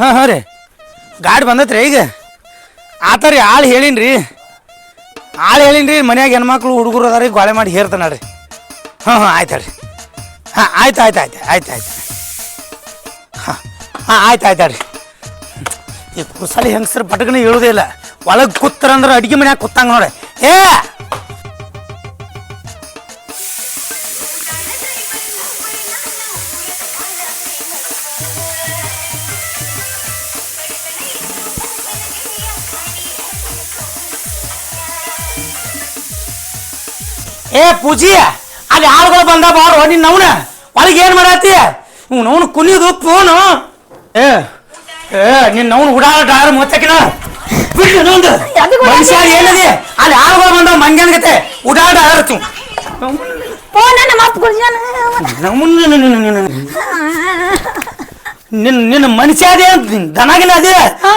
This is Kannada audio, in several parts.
ಹಾಂ ಹಾಂ ರೀ. ಗಾಡಿ ಬಂದತ್ರಿ ಈಗ. ಆತ ರೀ ಆಳು ರೀ ಆಳು ಹೇಳೀನಿ ರೀ ಮನ್ಯಾಗ ಹೆಣ್ಮಕ್ಳು, ಹುಡುಗರು ಅದಾರ ರೀ ಗೋಳೆ ಮಾಡಿ ಹೇರ್ತಾನ ರೀ ಹಾಂ ಹಾಂ, ಆಯ್ತು ರೀ ಹಾಂ, ಆಯ್ತು ಆಯ್ತು ಆಯ್ತು ಆಯ್ತು ಆಯ್ತು. ಹಾಂ ಹಾಂ, ಆಯ್ತು ಆಯ್ತು ರೀ ಈ ಕುಸಲಿ ಹೆಂಗಸ್ರು ಪಟಕನೇ ಹೇಳೋದೇ ಇಲ್ಲ. ಒಳಗೆ ಕೂತ್ರಂದ್ರೆ ಅಡುಗೆ ಮನ್ಯಾಗ ಕೂತಂಗೆ ನೋಡಿ ಏ! ಪೂಜಿ ಅಲ್ಲಿ ಆಳುಗಳು ಬಂದ ಬಾರು ನಿನ್ನ ಅವನ ಒಳಗೆ ಏನು ಮಾಡತ್ತಿ ಇವ್ನು ಅವನು ಕುನಿದು ಫೋನು ಏ ಏ ನಿನ್ನ ಅವನು ಮೊತ್ತಕಿನ ಬಿಟ್ಟು ಇನ್ನೊಂದು ಯಾವ್ದಕ್ಕೆ ಓಡಾಡ್ತಿ? ಮನುಷ್ಯ ಏನದಿ? ಅಲ್ಲಿ ಆಳುಗಳು ಬಂದ ಆಡ್ತು ಫೋನ್ ನಮ್ಮ ಅಪ್ಪ ಕೊಡ್ಸ್ಯಾನ. ನಿನ್ನ ನಿನ್ನ ಮನುಷ್ಯ ಅದೇ ದನಾಗಿನ ಅದೇ.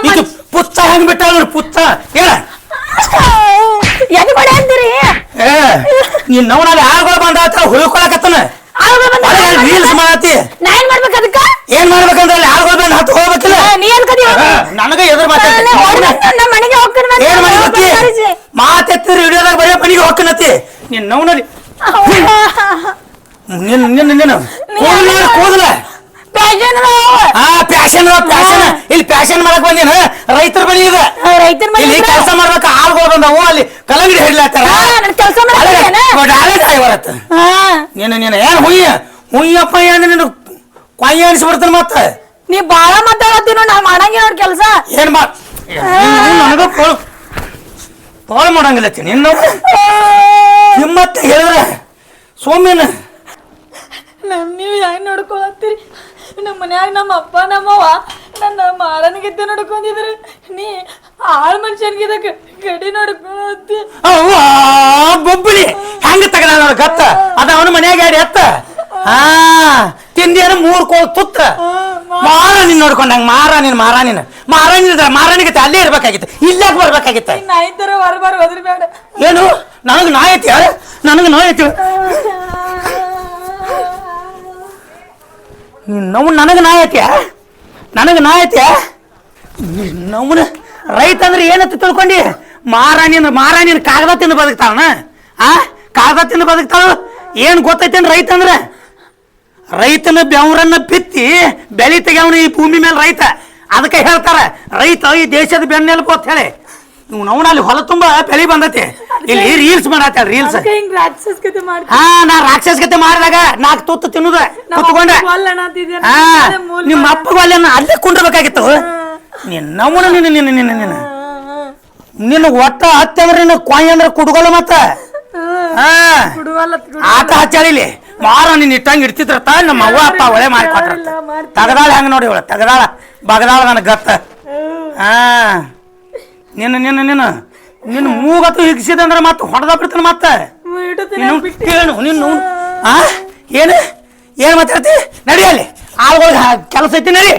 ಇದು ಪುತ್ತ ಹೆಂಗ್ ಬಿಟ್ಟ ಪುತ್ತ. ಹೇಳ. ಎಲ್ಲಿ ಬಡ ಅಂತೀರಿ ಏ ಅವನಲ್ಲಿ ಆಳುಗಳು ಬಂದ ಹುಳ್ಕೊಳಕತ್ತನ ಆಳುಗಳು ಬಂದ ರೀಲ್ಸ್ ಮಾಡತ್ತಿ? ನಾ ಏನ್ ಮಾಡ್ಬೇಕು ಅದಕ್ಕ? ಏನ್ ಮಾಡ್ಬೇಕಂದ್ರೆ ಅಲ್ಲಿ ಆಳ್ಗಳು ಬಂದು ಹತ್ತು ಹೋಗ್ಬೇಕಿಲ್ಲ? ನೀ ಏನ್ ಕದಿ? ನನಗೆ ಎದುರು ನಮ್ಮ ಮನೆಗೆ ಹೋಗ್ತೀನಿ ನಾನು. ಏನ್ ಮಾಡಿ ಹೋಗ್ತೀನಿ ಕಳಿಸಿ. ಮಾತೆತ್ತಿರ ಹಿಡಿಯೋದಾಗ ಬರೀ ಮನೆಗೆ ಹೋಗ್ಕನತಿ ನಿನ್ನ ನವನಲ್ಲಿ ನಿನ್ನ ನಿನ್ನ ನಿನ್ನ ಕೂದಲ ಕೂದಲ ಪ್ಯಾಶನ್ ಅದಾವ. ಹಾ ಪ್ಯಾಶನ್ ಪ್ಯಾಶನ್ ಇಲ್ಲಿ ಪ್ಯಾಶನ್ ಮಾಡಕ್ ಬಂದೇನ ರೈತರ ಬಳಿ ಇದೆ. ರೈತರ ಇಲ್ಲಿ ಕೆಲಸ ಮಾಡ್ಬೇಕು? ಆಳ್ಗಳು ಬಂದವು ಅಲ್ಲಿ ಕಲ್ಲಂಗಡಿ ಹಿಡ್ಲಾತಾರ ಕೆಲಸ ಕೆಲ್ಸ ಮಾಡಕ್ಕೇನ? ಬರತ್ತ. ನೀನು ನೀನು ಏನ್ ಹುಯ್ಯ? ಹುಯ್ಯಪ್ಪ ಏನು ನಿನ್ನ ಕೊಯ್ಯ ಅನಿಸ್ಬಿಡ್ತಾನೆ ಮತ್ತೆ? ನೀ ಬಾಳ ಮಾತಾಡತ್ತೀನೋ ನಾ ಮಾಡಂಗಿಲ್ಲ ನೋಡ್ ಕೆಲಸ. ಏನ್ ಮಾ ನನಗ ತೋಳ ಮಾಡಂಗಿಲ್ಲ ನಿನ್ನ ಹಿಮ್ಮತ್ತ ಹೇಳಿದ್ರೆ ಸೋಮ್ಯನ ನಮ್ ನೀವ್ ಹೆಂಗ್ ನೋಡ್ಕೊಳತ್ತೀರಿ? ನಮ್ಮ ಮನ್ಯಾಗ ನಮ್ಮ ಅಪ್ಪ ನಮ್ಮವ್ವ. ನನ್ನ ಮಾರನಿಗಿದ್ದ ನೋಡ್ಕೊಂಡಿದ್ರೆ ನೀ ಆಳ್ ಮನುಷ್ಯನ್ಗಿದ ಗಡಿ ನೋಡ್ಕೊಳತ್ತಿ ಅವ್ವ ಬೊಬ್ಬಳಿ ಹೆಂಗ ತಗದ ನೋಡ ಗತ್ತ ಅದ ಅವನ ಮನ್ಯಾಗ ಆಡಿ ಎತ್ತ? ಹಾ ತಿಂದೇನ ಮೂರ್ ಕೋಲ್ ತುತ್ತ. ಮಾರ ನಿನ್ ನೋಡ್ಕೊಂಡಂಗ ಮಾರ ನಿನ್ ಮಾರ ನಿನ್ ಮಾರ ನಿನ್ ಮಾರನಿಗೆ ಅಲ್ಲೇ ಇರ್ಬೇಕಾಗಿತ್ತು. ಇಲ್ಲಾಕ್ ಬರ್ಬೇಕಾಗಿತ್ತ. ನಾಯಿ ತರ ಹೊರಬಾರ ಹೋದ್ರಿ ಬೇಡ ಏನು? ನನಗ್ ನಾಯಿ ಐತಿ ನನಗ ನಾಯಿ ಐತಿ ನಾವು ನನಗೆ ನಾಯಿ ನನಗೆ ನಾ ಐತೆ ನಮ್ಮನ ರೈತ ಅಂದ್ರೆ ಏನಂತ ತಿಳ್ಕೊಂಡಿ? ಮಾರಾಣಿನ ಮಾರಾಣಿನ ಕಾಗದ ತಿಂದು ಬದುಕ್ತಾವನ ಆ? ಕಾಗದ ತಿಂದು ಬದುಕ್ತಾವ ಏನು ಗೊತ್ತೈತೇನು ರೈತ ಅಂದ್ರೆ? ರೈತನ ಬೆವರನ್ನ ಬಿತ್ತಿ ಬೆಳಿ ತೆಗ್ಯಾವನು ಈ ಭೂಮಿ ಮೇಲೆ ರೈತ. ಅದಕ್ಕೆ ಹೇಳ್ತಾರೆ, ರೈತ, ಈ ದೇಶದ ಬೆನ್ನೆಲುಬು ಅಂತ ಹೇಳಿ. ಇವ್ನು ನೋಡ ಅಲ್ಲಿ ಹೊಲ ತುಂಬ ಬೆಳಿ ಬಂದೈತಿ. ಇಲ್ಲಿ ರೀಲ್ಸ್ ಮಾಡತ್ತ ರೀಲ್ಸ್ ಹಿಂಗ್ ರಾಕ್ಷಸ ಕತೆ ಹಾ ನಾ ರಾಕ್ಷಸ ಗತೆ ಮಾಡಿದಾಗ ನಾಲ್ಕು ತುತ್ತು ತಿನ್ನುದ. ಕುತ್ಕೊಂಡ. ಹಾ ನಿಮ್ಮ ಅಪ್ಪ ಅಲ್ಲಿ ಅಲ್ಲೇ ಕುಂಡ್ರಬೇಕಾಗಿತ್ತು. ನಿನ್ನವನ ನಿನ್ನ ನಿನ್ನ ನಿನ್ನ ನಿನ್ನ ನಿನ್ನ ಒಟ್ಟ ಹತ್ತೆ ಅಂದ್ರೆ ನಿನ್ನ ಕೊಯ್ ಅಂದ್ರೆ ಕುಡ್ಗೋಲ್ಲ ಮತ್ತ? ಆಟ ಹಚ್ಚಾಳಿಲಿ ಮಾರ ನಿನ್ನ ಇಟ್ಟಂಗ ಇಡ್ತಿದ್ರ ನಮ್ಮ ಅವ್ವ ಅಪ್ಪ ಒಳ್ಳೆ ಮಾಡ್ಕೊಟ್ರ ತಗದಾಳ ಹೆಂಗ ನೋಡಿ ಇವಳ? ತಗದಾಳ ಬಗದಾಳ ನನಗೆ ಗತ್ತ. ಹಾ. ನಿನ್ನ ನಿನ್ನ ನಿನ್ನ. ನಿನ್ನ ಮೂಗತ್ತು ಹಿಗ್ಸಿದಂದ್ರೆ ಮತ್ತೆ ಹೊಡೆದ ಬಿಡ್ತಾನೆ ಮತ್ತೆ. ಕೇಳು ನಿನ್ನ ಆ? ಏನು? ಏನು ಮಾತಾಡ್ತಿ? ನಡಿ ಅಲ್ಲಿ. ಆಳುಗಳಿಗೆ ಕೆಲಸ ಐತಿ ನಡಿ.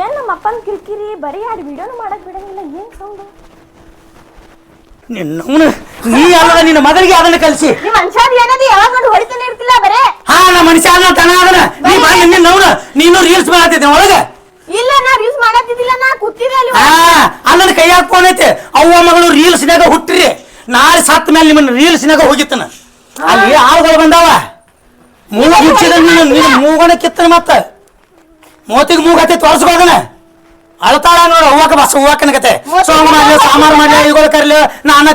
ಏನ್ ನಮ್ಮ ಅಪ್ಪನ ಕಿರಿಕಿರಿ ಬರೀ ಯಾರು ವಿಡಿಯೋನು ಮಾಡಕ್ ಬಿಡಂಗಿಲ್ಲ. ಏನ್ ಸೌಂಡ್ ನಿನ್ನ ನೀ ಅಲ್ಲ ನಿನ್ನ ಮಗಳಿಗೆ ಅದನ್ನ ಕಲಿಸಿ. ನಿಮ್ಮ ಮನುಷ್ಯದ್ ಏನದಿ? ಯಾವಾಗ ನೋಡಿ ಹೊಡಿತಾನೆ ಇರ್ತಿಲ್ಲ ಬರೇ. ಹಾ ನಮ್ಮ ಮನುಷ್ಯ ಅಲ್ಲ ತನ ಅದನ್ನ. ನೀ ಬಾ ನಿನ್ನ ನೀನು ರೀಲ್ಸ್ ಮಾಡತ್ತಿದ್ದೆ ಒಳಗೆ. ಇಲ್ಲ ನಾ ರೀಲ್ಸ್ ಮಾಡತ್ತಿದ್ದಿಲ್ಲ ನಾ ಕೂತಿದ್ದೆ ಅಲ್ಲಿ ಹಾ ಅಲ್ಲದ ಕೈಯಾಗ ಫೋನ್ ಐತಿ. ಅವ್ವ ಮಗಳು ರೀಲ್ಸ್ನಾಗ ಹುಟ್ಟಿರಿ. ನಾಳೆ ಸತ್ತ ಮೇಲೆ ನಿಮ್ಮನ್ನ ರೀಲ್ಸ್ನಾಗ ಹೋಗಿತ್ತನ. ಅಲ್ಲಿ ಆಳುಗಳು ಬಂದಾವ. ಮೂಗಣ ಮುಚ್ಚಿದ ನೀನು ನೀನು ಮೂಗನ ಕಿತ್ತನ ಮತ್ತ. ಮೋತಿಗ್ ಮೂಗ ಹತ್ತಿ ಅಳತಾಳ ಅಳ್ತಾಳ ನೋಡು ಹೂವಕ ಬಸ್ ಹೂವಕನ ಕತೆ. ಸೋಮ ಮಾಡ್ಲಿ ಸಾಮಾರು ಮಾಡ್ಲಿ ಇವುಗಳು ಕರ್ಲಿ ನಾನ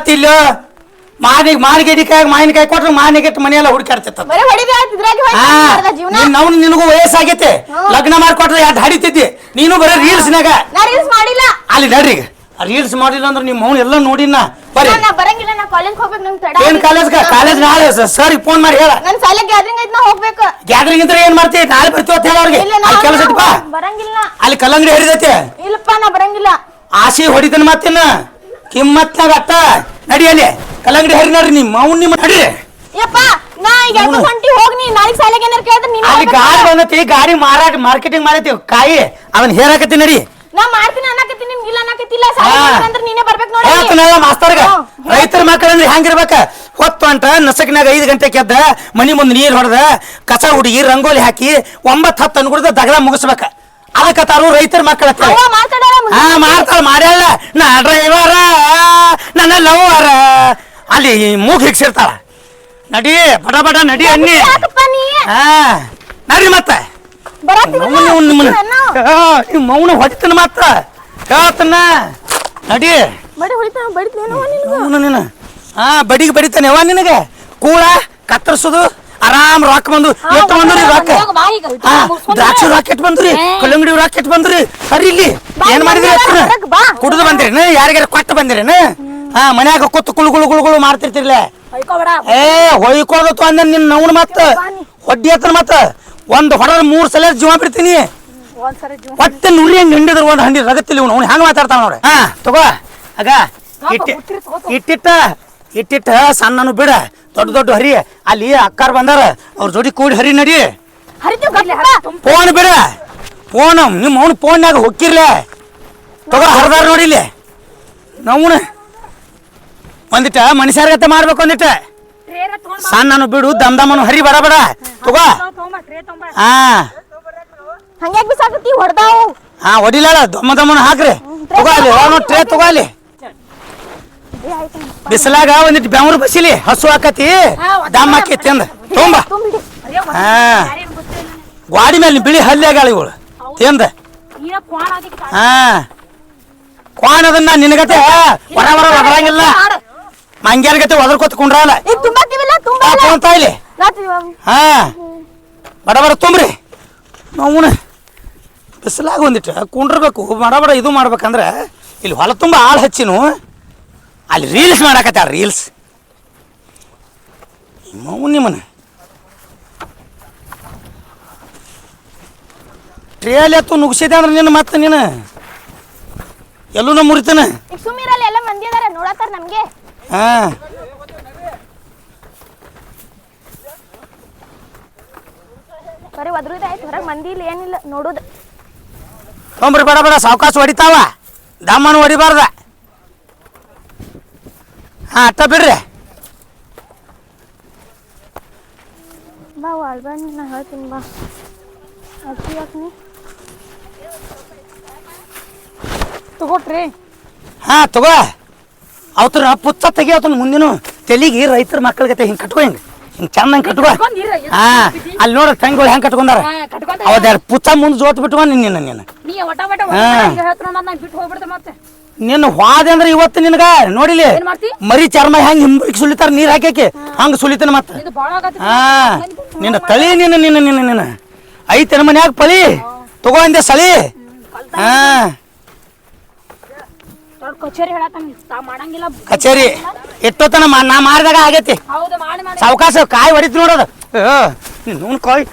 ತಿಲ್ಲ ಮಾನಿ ಮಾನಿಗೆಡಿಕಾಯಿ ಮಾವಿನಕಾಯಿ ಕೊಟ್ರೆ ಮಾನಿಗೆ ಮನೆಯೆಲ್ಲ ಹುಡುಕಾಡ್ತಿತ್ತ ಬರೇ ಹೊಡಿದೆ ಇದ್ರಾಗೆ ಹಾ. ಹೊಡಿದ ಜೀವನ. ನಿನ್ ನಾವು ನಿನಗೂ ವಯಸ್ಸಾಗೈತೆ. ಲಗ್ನ ಮಾಡ್ಕೊಟ್ರೆ ಯಾಕೆ ಹಡಿತಿದ್ದಿ? ನೀನು ಬರೀ ರೀಲ್ಸ್ನಾಗ. ನಾ ರೀಲ್ಸ್ ಮಾಡಿಲ್ಲ. ಅಲ್ಲಿ ನಡ್ರಿ ಈಗ. ರೀಲ್ಸ್ ಮಾಡಿಲ್ಲ ಅಂದ್ರೆ ನಿಮ್ಮ ಮೌನ್ ಎಲ್ಲ ನೋಡಿನ ಬರ್ರಿ ನಾ ಬರಂಗಿಲ್ಲ ನಾ ಕಾಲೇಜ್ ಹೋಗ್ಬೇಕು ನಂಗೆ ತಡ. ಏನ್ ಕಾಲೇಜ್ ಕಾಲೇಜ್ ನಾಳೆ ಸರ್ ಫೋನ್ ಮಾಡಿ ಹೇಳ. ನನ್ ಸಾಲ ಗ್ಯಾದರಿಂಗ್ ಐತ್ ನಾ ಹೋಗ್ಬೇಕು. ಗ್ಯಾದರಿಂಗ್ ಇದ್ರೆ ಏನ್ ಮಾಡ್ತಿ? ನಾಳೆ ಬರ್ತೀವಿ ಅಂತ ಹೇಳ ಅವ್ರಿಗೆ. ಅಲ್ಲಿ ಕೆಲಸ ಐತಿ ಬರಂಗಿಲ್ಲ. ಅಲ್ಲಿ ಕಲ್ಲಂಗಡಿ ಹಿಡಿದೈತಿ ಇಲ್ಲಪ್ಪ ನಾ ಬರಂಗಿಲ್ಲ. ಆಸೆ ಹೊಡಿತಾನ ಮತ್ತಿನ್ನ? ಕಿಮ್ಮತ್ನಾಗ ಅಟ್ಟ ನಡಿ ಅಲ್ಲಿ. ಕಲ್ಲಂಗಡಿ ಹರಿನಾರಿ ನಿಮ್ಮ ಮೌನ್ ನಿಮ್ಮ ನಡ್ರಿ ಯಪ್ಪ ನಾ ಈಗ ಯಾಕೋ ಹೊಂಟಿ ಹೋಗಿ ನೀ ನಾಳೆಗ್ ಸಾಲಾಗ ಏನಾರ ಕೇಳಿದ್ರೆ ನೀನು ಅಲ್ಲಿ ಗಾಡಿ ಬಂದೈತಿ ಗಾಡಿ ಮಾರಾಟ ಮಾರ್ಕೆಟಿಂಗ್ ಮಾಡತ್ತೀವಿ ಕಾಯಿ ಅವನ್ ಹೇರಾಕತ್ತಿ ನಡಿ. ನಾ ಮಾಡ್ತೀನಿ ಅನ್ನಕತ್ತೀನಿ ನಿಮ್ಗೆ ಇಲ್ಲ ಅನ್ನಕತ್ತಿಲ್ಲ ಹಾ. ಸಾಲ ಅಂದ್ರೆ ನೀನೇ ಬರ್ಬೇಕು ನೋಡಿ. ಹೇಳ್ತಾನಲ್ಲ ಮಾಸ್ತರ್ಗ. ರೈತರ ಮಕ್ಕಳಂದ್ರೆ ಹೆಂಗಿರ್ಬೇಕ ಹೊತ್ತು ಅಂತ ನಸಕಿನಾಗ ಐದು ಗಂಟೆ ಕೆದ್ದ ಮನಿ ಮುಂದೆ ನೀರು ಹೊಡೆದ ಕಸ ಹುಡುಗಿ ರಂಗೋಲಿ ಹಾಕಿ ಒಂಬತ್ತು ಹತ್ತು ಅನ್ಗುಡ್ದ ದಗದ ಮುಗಿಸ್ಬೇಕ. ಅದಕ್ಕತ್ತಾರು ರೈತರ ಮಕ್ಕಳ. ಹಾ ಮಾಡ್ತಾಳ ಮಾಡ್ಯಾಳ. ನಾ ಡ್ರೈವರ ನನ್ನ ಲವರ ಅಲ್ಲಿ ಮೂಗ್ ಹಿಗ್ಸಿರ್ತಾಳ. ನಡಿ ಬಡ ಬಡ ನಡಿ ಅನ್ನಿ. ಹಾ ನಡ್ರಿ ಮತ್ತೆ. ನಿಮ್ಮನ್ನ. ಮೌನ ಹೊಡಿತನ ಮಾತ್ರ ಹೇಳ್ತನ ನಡಿ. ನೀನು ಹಾ ಬಡಿಗೆ ಬಡಿತಾನೆ ಅವ ನಿನಗೆ. ಕೂಳ ಕತ್ತರಿಸೋದು ಆರಾಮ್ ರಾಕ್ ಬಂದು. ಎತ್ತ ಬಂದ್ರಿ. ಹಾ, ದ್ರಾಕ್ಷಿ ರಾಕೆಟ್ ಬಂದ್ರಿ ಕಲ್ಲಂಗಡಿ ರಾಕೆಟ್ ಬಂದ್ರಿ. ಸರಿ ಇಲ್ಲಿ. ಏನ್ ಮಾಡಿದ್ರಿ ಕುಡಿದು ಅಷ್ಟನ್ನ? ಹೊರಗ್ ಬಾ. ಕುಡ್ದು ಬಂದ್ರೇನ? ಯಾರಿಗಾರ ಕೊಟ್ಟು ಬಂದಿರೇನ? ಹಾ ಮನ್ಯಾಗ ಕೂತು ಕುಳು ಕುಳು ಕುಳು ಕುಳು ಮಾಡ್ತಿರ್ತಿರ್ಲೆ. ಏ ಹೊಯ್ಕೋದತ್ತು ಅಂದ ನಿನ್ ನವ್ನ ಮತ್ತ. ಹೊಡ್ಡಿ ಹತ್ರ ಮತ್ತ. ಒಂದ್ ಹೊಡೆದ್ ಮೂರ್ ಸಲ ಜೀವ ಬಿಡ್ತೀನಿ. ಒಟ್ಟೆ ನುರಿ ಹಂಗ್ ಹಿಂಡಿದ್ರ ಒಂದ್ ಹಂಡಿ ರಗತ್ತಿಲ್ಲ ಇವ್ನು. ಅವ್ನು ಹೆಂಗ್ ಮಾತಾಡ್ತಾವ ನೋಡ್ರಿ ಹಾ. ತಗೋ ಆಗ. ಇಟ್ಟಿ ಇಟ್ಟಿಟ್ಟ ಇಟ್ಟಿಟ್ಟ ಸಣ್ಣನು ಬಿಡ. ದೊಡ್ಡ ದೊಡ್ಡ ಹರಿ. ಅಲ್ಲಿ ಅಕ್ಕಾರ ಬಂದಾರ. ಅವ್ರ ಜೋಡಿ ಕೂಡಿ ಹರಿ ನಡಿ. ಫೋನ್ ಬಿಡ. ಫೋನ್ ನಿಮ್ಮ ಅವ್ನು ಫೋನ್ಯಾಗ ಹೊಕ್ಕಿರ್ಲೆ. ತಗೋ ಹರದಾರ ನೋಡಿಲಿ ನವ್ನ ಒಂದಿಟ ಮನುಷ್ಯರ್ಗತೆ ಮಾಡ್ಬೇಕು ಒಂದಿಟ ಸಣ್ಣನು ಬಿಡು ದಮ್ ದಮನು ಹರಿ ಬಡ ಬಡ. ತಗೋ. ಹಾ ಹಂಗ್ಯಾಕ್ ಬಿಸಾಕತ್ತಿ ಹೊಡ್ದಾವು. ಹಾ ಹೊಡಿಲಾಳ ದಮ್ಮ ದಮ್ಮನ ಹಾಕ್ರಿ. ತಗೋಲಿ ಅವನು ಟ್ರೇ ತಗೋಲಿ ಬಿಸಿಲಾಗ ಒಂದಿಟ್ಟು ಬೆಂಗ್ರು ಬಸಿಲಿ ಹಸು ಹಾಕತಿ. ದಮ್ ಹಾಕಿ ತಿಂದ. ತುಂಬ ಹಾ ಗ್ವಾಡಿ ಮೇಲೆ ಬಿಳಿ ಹಲ್ಲೆ ಇವಳು. ತಿಂದ. ಹಾ ಕ್ವಾಣದನ್ನ ನಿನಗತೆ ಹೊರ ಹೊರ ಒದರಂಗಿಲ್ಲ ಮಂಗ್ಯಾನ ಗತೆ ಒದರ್ಕೊತ ಕುಂಡ್ರಲ್ಲ? ತುಂಬಾ ತಾಯಿಲಿ ಹಾ. ಬಡ ಬಡ ತುಂಬ್ರಿ. ನಾವು ಬಿಸಿಲಾಗ ಒಂದಿಟ್ಟು ಕುಂಡ್ರಬೇಕು ಬಡ ಬಡ ಇದು ಮಾಡ್ಬೇಕಂದ್ರೆ ಇಲ್ಲಿ ಹೊಲ ತುಂಬ ಆಳು ಹಚ್ಚಿನು ಅಲ್ಲಿ ರೀಲ್ಸ್ ಮಾಡಾಕತ್ತ ರೀಲ್ಸ್. ಮೌನ್ ನಿಮ್ಮನ. ಟ್ರೇಲ್ ಎತ್ತು ನುಗ್ಸಿದೆ ಅಂದ್ರೆ ನಿನ್ನ ಮತ್ತೆ ನೀನು? ಎಲ್ಲೂ ನಮ್ಮ ಮುರಿತಾನೆ ಸುಮ್ಮಿರಲ್ಲ ಎಲ್ಲ ಮಂದಿ ಅದಾರ ನೋಡತ್ತಾರ ನಮ್ಗೆ. ಹಾ. ಬರೀ ಒದ್ರುದ ಆಯ್ತು ಹೊರಗೆ ಮಂದಿ ಇಲ್ಲ ಏನಿಲ್ಲ ನೋಡುದು. ತೊಂಬ್ರಿ ಬೇಡ ಬೇಡ ಸಾವಕಾಶ ಹೊಡಿತಾವ. ದಮ್ಮನ ಹೊಡಿಬಾರ್ದ. ಹಾಂ ಅಟ್ಟ ಬಿಡ್ರಿ. ಬಾ ವಾಳ್ಬಾಣಿ ನಾ ಹೇಳ್ತೀನಿ ಬಾ. ಅಕ್ಕಿ ಯಾಕೆ ತಗೋಟ್ರಿ. ಹಾ ತಗೋ. ಅವತ್ರ ಪುಚ್ಚ ತೆಗಿ ಅವತನ ಮುಂದಿನ. ತೆಲಿಗೆ ರೈತರ ಮಕ್ಕಳಿಗತೆ ಹಿಂಗೆ ಕಟ್ಕೊ ಹಿಂಗೆ. ಹಿಂಗೆ ಚಂದಂಗೆ ಕಟ್ಕೊ. ಹಾ ಅಲ್ಲಿ ನೋಡ ತಂಗಿಗಳು ಹೆಂಗೆ ಕಟ್ಕೊಂಡಾರ. ಅವತ್ತೆರಡು ಪುಚ್ಚ ಮುಂದೆ ಜೋತ್ ಬಿಟ್ಕೊ ನಿನ್ನ ನಿನ್ನ. ನಿನ್ನ ವಾದೆ ಅಂದ್ರೆ ಇವತ್ತು ನಿನಗ? ನೋಡಿಲಿ? ಮರಿ ಚರ್ಮ ಹೆಂಗ್ ಹಿಂಬಕ್ಕೆ ಸುಲಿತಾರ ನೀರ್ ಹಾಕಿ ಹಂಗ ಸುಲಿತಾನ ಮತ್ತೆ? ಹಾ. ನಿನ್ನ ತಳಿ ನಿನ್ನ ನಿನ್ನ ನಿನ್ನ ನಿನ್ನ. ಐತೆ ಮನ್ಯಾಗ ಪಳಿ. ತಗೋ ಅಂದೆ ಸಳಿ. ಹಾ. ಕಚೇರಿ ಹೇಳತ್ತಾನ ತಾ ಮಾಡಂಗಿಲ್ಲ ಕಚೇರಿ ಎಷ್ಟೊತ್ತನ ಮಾ- ನಾ ಮಾಡಿದಾಗ ಆಗೈತಿ. ಹೌದು ಮಾಡಿ ಮಾಡಿ. ಸಾವಕಾಶ ಕಾಯಿ ಹೊಡಿತು ನೋಡೋದು ನೋಡ್ ಕಾಯಿ.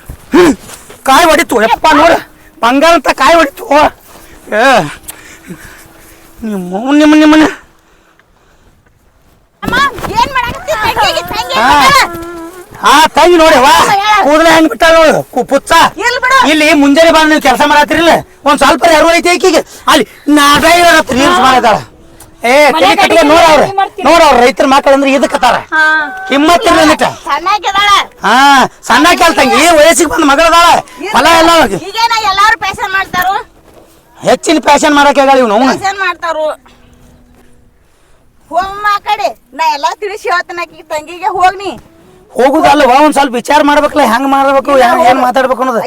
ಕಾಯಿ ಹೊಡಿತು ಯಪ್ಪ ನೋಡು. ಬಂಗಾರ ಅಂತ ಕಾಯಿ ಹೊಡಿತು. ಏ ನಿಮ್ಮ ನಿಮ್ಮ ನಿಮ್ಮನ್ನ ಹಾ. ತಂಗಿ ನೋಡಿ ವಾ ಕೂದಲ ಹೆಂಗ್ ಬಿಟ್ಟ ನೋಡು. ಪುಚ್ಚ. ಇಲ್ಲಿ ಮುಂಜಾನೆ ಬಂದು ನೀವು ಕೆಲಸ ಮಾಡತ್ತಿರಿಲ್ಲ. ಒಂದ್ ಸ್ವಲ್ಪ ಎರಡು ಐತಿ ಆಕಿಗೆ ಅಲ್ಲಿ ನಾಟ ನೀರ್ಸ್ ಮಾಡಿದಾಳ ಏ ತಲೆ ಕಟ್ಟಿಗೆ ನೋಡವ್ರ. ನೋಡವ್ರ ರೈತರ ಮಕ್ಕಳು ಅಂದ್ರೆ ಇದಕ್ಕತ್ತಾರ ಇರ್ಲಿಲ್ಲ ಸಣ್ಣಾಗಿದಾಳ ಹಾ ಸಣ್ಣ ಕೆಲ್ ತಂಗಿ ವಯಸ್ಸಿಗೆ ಬಂದ ಮಗಳದಾಳ. ಹೊಲ ಎಲ್ಲ ಎಲ್ಲಾರು ಪ್ಯಾಶನ್ ಮಾಡ್ತಾರು? ಹೆಚ್ಚಿನ ಫ್ಯಾಷನ್ ಮಾಡಕ್ಕೆ ಹೇಳಿ ಇವ್ನು ಅವ್ನು. ಪ್ಯಾಶನ್ ಮಾಡ್ತಾರು. ಹೋಗಮ್ಮ ಆ ಕಡೆ. ನಾ ಎಲ್ಲಾ ತಿಳಿಸಿ ಹೇಳ್ತೇನೆ ತಂಗಿಗೆ ಹೋಗ್ನಿ ಹೋಗುದಲ್ವ ಒಂದ್ ಸ್ವಲ್ಪ ವಿಚಾರ ಮಾಡ್ಬೇಕಲ್ಲ ಹೆಂಗ್ ಮಾಡ್ಬೇಕು ಏನ್ ಮಾತಾಡ್ಬೇಕು ಅನ್ನೋದು.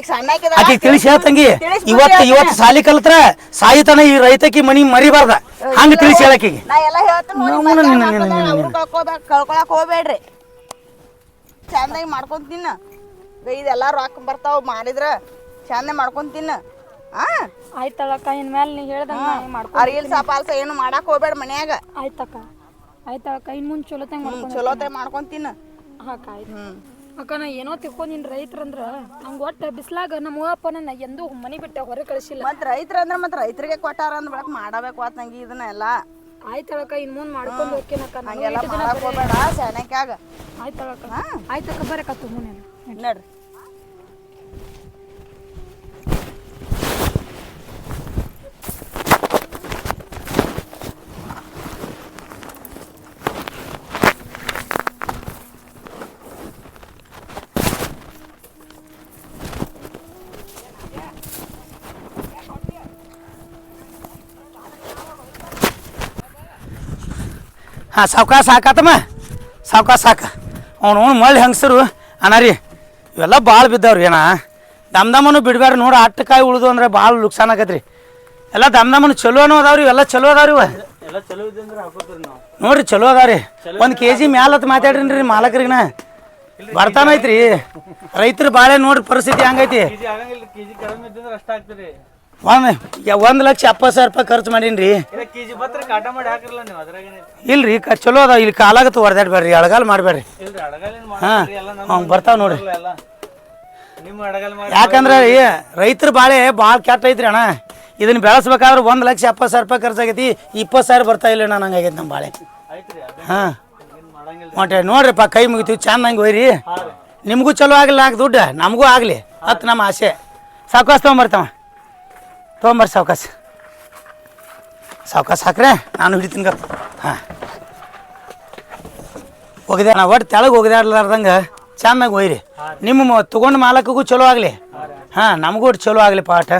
ಆಕಿ. ತಿಳಿಸಿ ಹೇಳ್ತಂಗಿ ಇವತ್ತು ಇವತ್ತು ಸಾಲಿ ಕಲ್ತ್ರ ಸಾಯಿತನ ಈ ರೈತಕಿ ಮನಿ ಮರಿಬಾರ್ದ. ಹಂಗ ತಿಳಿಸಿ ಹೇಳಕಿಗೆ ನಾ ಎಲ್ಲ ಹೇಳ್ತೀನಿ ನೋಡಿ ನಮ್ಮನ್ನ ನಿನ್ನ- ಅವ್ರು ಕಳ್ಕೊಬೇಕ್ ಕಳ್ಕೊಳಕ್ ಹೋಗ್ಬೇಡ್ರಿ. ಚಂದಾಗಿ ಮಾಡ್ಕೊಂಡ್ ತಿನ್ನ. ಇದೆಲ್ಲ ರೊಕ್ಕ ಬರ್ತಾವ ಮಾಡಿದ್ರ ಚಂದ ಮಾಡ್ಕೊಂಡ್ ತಿನ್ನ. ಆ? ಆಯ್ತಳಕ್ಕ ಇನ್ಮೇಲೆ ನೀ ಹೇಳ್ದಂಗ ನಾ ಮಾಡ್ಕೊ ಆ ರೀಲ್ಸ್ ಪಾಲ್ಸ ಏನು ಮಾಡಕ್ ಹೋಗ್ಬೇಡ ಮನ್ಯಾಗ. ಆಯ್ತಕ್ಕ. ಆಯ್ತಳಕ್ಕ ಇನ್ ಮುಂದೆ ಚಲೋತಂಗ ಹ್ಮ್ ಮಾಡ್ಕೊಂಡು ಚಲೋತೆ ಮಾಡ್ಕೊಂಡ್ ತಿನ್ನ. ಹಾಕ ಆಯ್ತು. ಹ್ಮ್. ಅಕ್ಕ ನಾ ಏನೋ ತಿಳ್ಕೊಂಡಿನ್ ರೈತರಂದ್ರ ನಂಗೆ ಒಟ್ಟ ಬಿಸ್ಲಾಗ ನಮ್ಮ ಅಪ್ಪನನ್ನ ನನ್ನ ಎಂದೂ ಮನಿ ಬಿಟ್ಟ ಹೊರ ಕಳಿಸಿಲ್ಲ. ಮತ್ತೆ ರೈತರ ಅಂದ್ರ ಮತ್ ರೈತರಿಗೆ ಕೊಟ್ಟಾರ ಅಂದ್ ಬೆಳಕ್ ಮಾಡಬೇಕು ಆತ್ ನಂಗೆ ಇದನ್ನ ಎಲ್ಲ. ಆಯ್ತಳಕ್ಕ ಇನ್ ಮುಂದೆ ಮಾಡ್ಕೊಂಡು ಹೋಗ್ಕೇನಕ್ಕ ಹಂಗೆಲ್ಲ ಮಾಡಕ್ ಹೋಗ್ಬೇಡ ಸೆಣಕ್ಯಾಗ. ಆಯ್ತಳಕ್ಕ ಆಯ್ತಕ್ಕ ಬರಕ್ಕ ತುಂಬ ನಡ್ರಿ. ಹಾಂ ಸಾವುಕಾ ಸಾಕಾತಮ್ಮ? ಸಾವುಕಾ ಸಾಕ. ಅವನು ಮಳ್ಳಿ ಹೆಂಗಸರು? ಅನಾರಿ ಇವೆಲ್ಲ ಭಾಳ ಬಿದ್ದವ್ರಿ ಏನ ದಮ್ ದಮನು ಬಿಡ್ಬೇಡ್ರಿ ನೋಡಿ ಅಟ್ಟಕಾಯಿ ಉಳಿದು ಅಂದ್ರೆ ಭಾಳ ನುಕ್ಸಾನ್ ಆಗತ್ರಿ. ಎಲ್ಲ ದಮ್ ದಮನು ಚಲೋನು ಅದಾವ್ರಿ ಇವೆಲ್ಲ ಚಲೋ ಅದಾವ್ರಿ ಇವ. ಚಲೋ ನೋಡ್ರಿ ಚಲೋ ಅದಾವ್ರಿ. ಒಂದು ಕೆ ಜಿ ಮ್ಯಾಲತ್ ಮಾತಾಡ್ರಿ ಮಾಲಕರಿಗನ. ಬರ್ತಾನೈತ್ರಿ. ರೈತರು ರೈತರ ಬಾಳೆ ನೋಡ್ರಿ ಪರಿಸ್ಥಿತಿ ಹಂಗೈತಿ. ಒಂದು ಒಂದು ಲಕ್ಷ ಎಪ್ಪತ್ತು ಸಾವಿರ ರೂಪಾಯಿ ಖರ್ಚು ಮಾಡೀನಿ ಇಲ್ಲ ಕೆಜಿ ಬತ್ರ ಕಾಟ ಮಾಡಿ ಹಾಕಿರಲ್ಲ ನೀವು ಅದ್ರಾಗೇನೆ ಇಲ್ರಿ ಕ ಚಲೋ ಅದ ಇಲ್ಲಿ ಕಾಲಾಗತ್ತು ಹೊಡೆದಾಡ್ಬೇಡ್ರಿ ಅಳಗಾಲ ಮಾಡಬೇಡ್ರಿ. ಹಾಂ ಬರ್ತಾವ ನೋಡ್ರಿ. ಯಾಕಂದ್ರೆ ರೈತರು ಬಾಳೆ ಭಾಳ ಕೆಟ್ಟ ಐತ್ರಿ ಅಣ್ಣ. ಇದನ್ನ ಬೆಳೆಸ್ಬೇಕಾದ್ರೆ ಒಂದು ಲಕ್ಷ ಎಪ್ಪತ್ತು ಸಾವಿರ ರೂಪಾಯಿ ಖರ್ಚಾಗೈತಿ ಇಪ್ಪತ್ತು ಸಾವಿರ ಬರ್ತಾ ಇಲ್ಲ ಅಣ್ಣ ಹಂಗಾಗೈತಿ ನಮ್ಮ ಬಾಳೆ. ಹಾಂ. ಮತ್ತೆ ನೋಡ್ರಿಪ್ಪ ಕೈ ಮುಗಿತೀವಿ ಚೆನ್ನಾಗಿ ಹೋಯ್ರಿ ರೀ. ನಿಮಗೂ ಚಲೋ ಆಗಲಿ ನಾಲ್ಕು ದುಡ್ಡು ನಮಗೂ ಆಗಲಿ ಹತ್ತು ನಮ್ಮ ಆಸೆ. ಸಾಕಷ್ಟು ತೊಗೊಂಬರ್ತಾವ ತೊಗೊಂಬರ್ರಿ ಸಾವ್ಕಾಸ. ಸಾವ್ಕಾಸ ಹಾಕ್ರೆ ನಾನು ಹಿಡಿತೀನಿ ಗಪ್ಪ ಹಾಂ. ಹೋಗಿದೆ ನಾ ಒಟ್ಟು ತೆಳಗೆ ಹೋಗಿದಾಡ್ಲಾರ್ದಂಗೆ ಚೆನ್ನಾಗಿ ಒಯ್ರಿ. ನಿಮ್ಮ ತೊಗೊಂಡು ಮಾಲಕ್ಕಿಗೂ ಚಲೋ ಆಗಲಿ. ಹಾಂ, ನಮಗೂ ಒಟ್ಟು ಚಲೋ ಆಗಲಿ ಪಾಠ.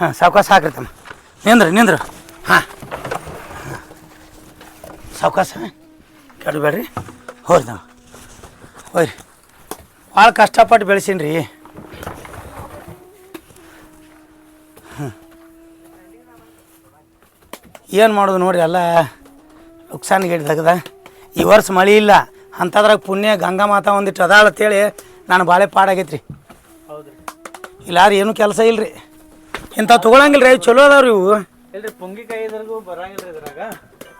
ಹಾಂ, ಸಾವ್ಕಾಸ ಹಾಕ್ರಿ ತಮ್ಮ. ನಿಂದ್ರು ನಿಂದ್ರು. ಹಾಂ. ಸಾವ್ಕಾಸ ಕೆಡಬೇಡ್ರಿ ಹೋರಿ ತಮ್ಮ. ಹೋಯ್ರಿ ಭಾಳ ಕಷ್ಟಪಟ್ಟು ಬೆಳೆಸೀನಿ ರೀ ಏನು ಮಾಡೋದು ನೋಡ್ರಿ ಎಲ್ಲ ನುಕ್ಸಾನಿಗೆ ಹಿಡ್ದಾಗದ ಈ ವರ್ಷ ಮಳೆ ಇಲ್ಲ. ಅಂಥದ್ರಾಗ ಪುಣ್ಯ ಗಂಗಾ ಮಾತಾ ಒಂದಿಟ್ಟು ಅದಾಳ ಅಂತೇಳಿ ನಾನು ಭಾಳ ಪಾಡಾಗೈತ್ರಿ. ಇಲ್ಲ ಇಲ್ಲಾರು ಏನೂ ಕೆಲಸ ಇಲ್ರಿ. ಇಂಥ ತೊಗೊಳಂಗಿಲ್ಲ ರೀ ಚಲೋ ಅದಾವ್ರಿ ಇವು.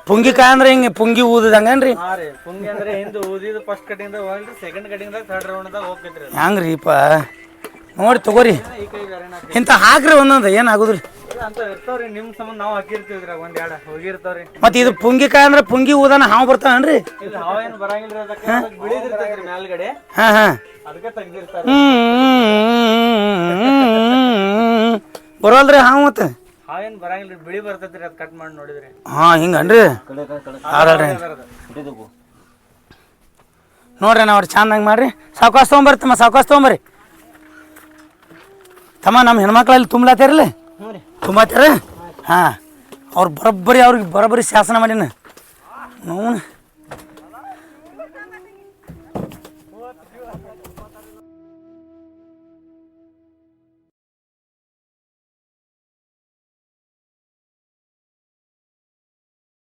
ಪುಂಗಿಕಾಯಿ ಅಂದ್ರೆ ಹಿಂಗೆ ಪುಂಗಿ ಊದದಂಗನ್ರಿ? ಹೆಂಗ್ರಿ. ಹೆಂಗ್ರಿಪ್ಪ ನೋಡಿ ತಗೋರಿ. ಇಂಥ ಹಾಕ್ರಿ ಒಂದೊಂದು ಏನು ಎರಡು ಇದು ಪುಂಗಿಕಾಯಿ ಅಂದ್ರೆ ಪುಂಗಿ ಊದನ ಹಾವು ಬರ್ತಾವನ್ರಿ? ಹಾ? ಹಾಂ ಹಾಂ. ಅದಕ್ಕೆ ತೆಗ್ದಿರ್ತಾರ. ಬರೋಲ್ರಿ ಹಾವು ಮತ್ತೆ? ಹಾವ ಏನ್ ಬರಂಗಿಲ್ರಿ ಬಿಳಿ ಬರ್ತೈತ್ರಿ ಅದ್ ಕಟ್ ಮಾಡಿ ನೋಡಿದ್ರಿ. ಹಾಂ ಹಿಂಗನ್ರಿ? ಅದಲ್ರಿ ನೋಡ್ರಿ ನಾವು ಚಂದಂಗೆ ಮಾಡ್ರಿ. ಸಾವ್ಕಾಸ್ ತಗೊಂಬರ್ರಿ ತಮ್ಮ ಸಾವ್ಕಾಸ್ ತೊಗೊಂಬರ್ರಿ. ತಮ್ಮ ನಮ್ಮ ಹೆಣ್ಮಕ್ಳಲ್ಲಿ ಹ್ಞೂ ರೀ. ತುಂಬಾತೀರ ಹಾಂ. ಅವ್ರು ಬರೋಬ್ಬರಿ ಅವ್ರಿಗೆ ಬರೋಬ್ಬರಿ ಶಾಸನ ಮಾಡಿನ. ನೋವು